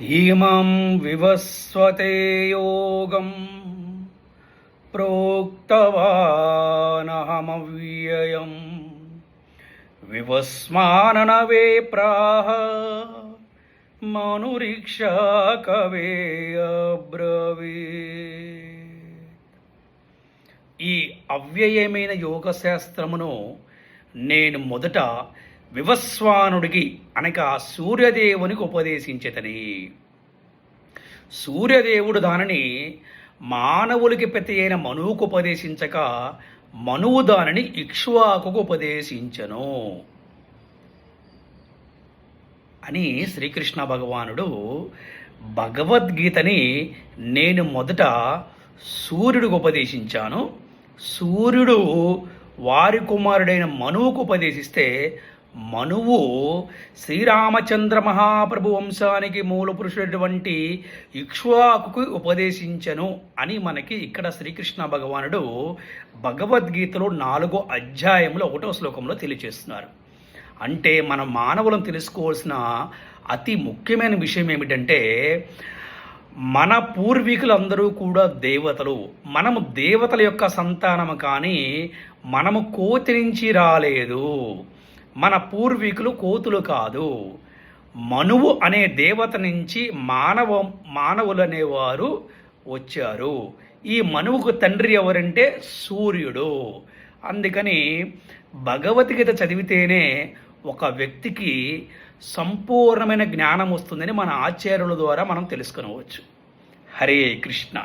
ఇమం వివస్వతే యోగం ప్రోక్తవానహమవ్యయం. వివస్మానన ప్రాహ మనురీక్ష కవే అబ్రవే ఈ అవ్యయమైన యోగశాస్త్రమును నేను మొదట వివస్వానుడికి అనగా సూర్యదేవునికి ఉపదేశించతని. సూర్యదేవుడు దానిని మానవులకి ప్రతి అయిన మనువుకు ఉపదేశించక మనువు దానిని ఇక్ష్వాకుకు ఉపదేశించను. అని శ్రీకృష్ణ భగవానుడు భగవద్గీతని నేను మొదట సూర్యుడికి ఉపదేశించాను. సూర్యుడు వారి కుమారుడైన మనువుకు ఉపదేశిస్తే మనువు శ్రీరామచంద్ర మహాప్రభు వంశానికి మూల పురుషుడటువంటి ఇక్ష్వాకుకు ఉపదేశించను అని మనకి ఇక్కడ శ్రీకృష్ణ భగవానుడు భగవద్గీతలో నాలుగో అధ్యాయంలో ఒకటో శ్లోకంలో తెలియజేస్తున్నారు అంటే మన మానవులను తెలుసుకోవాల్సిన అతి ముఖ్యమైన విషయం ఏమిటంటే మన పూర్వీకులందరూ కూడా దేవతలు. మనము దేవతల యొక్క సంతానము కానీ మనము కోతి నుంచి రాలేదు. మన పూర్వీకులు కోతులు కాదు. మనువు అనే దేవత నుంచి మానవ మానవులు అనేవారు వచ్చారు. ఈ మనువుకు తండ్రి ఎవరంటే సూర్యుడు. అందుకని భగవద్గీత చదివితేనే ఒక వ్యక్తికి సంపూర్ణమైన జ్ఞానం వస్తుందని మన ఆచార్యుల ద్వారా మనం తెలుసుకునవచ్చు. హరే కృష్ణ.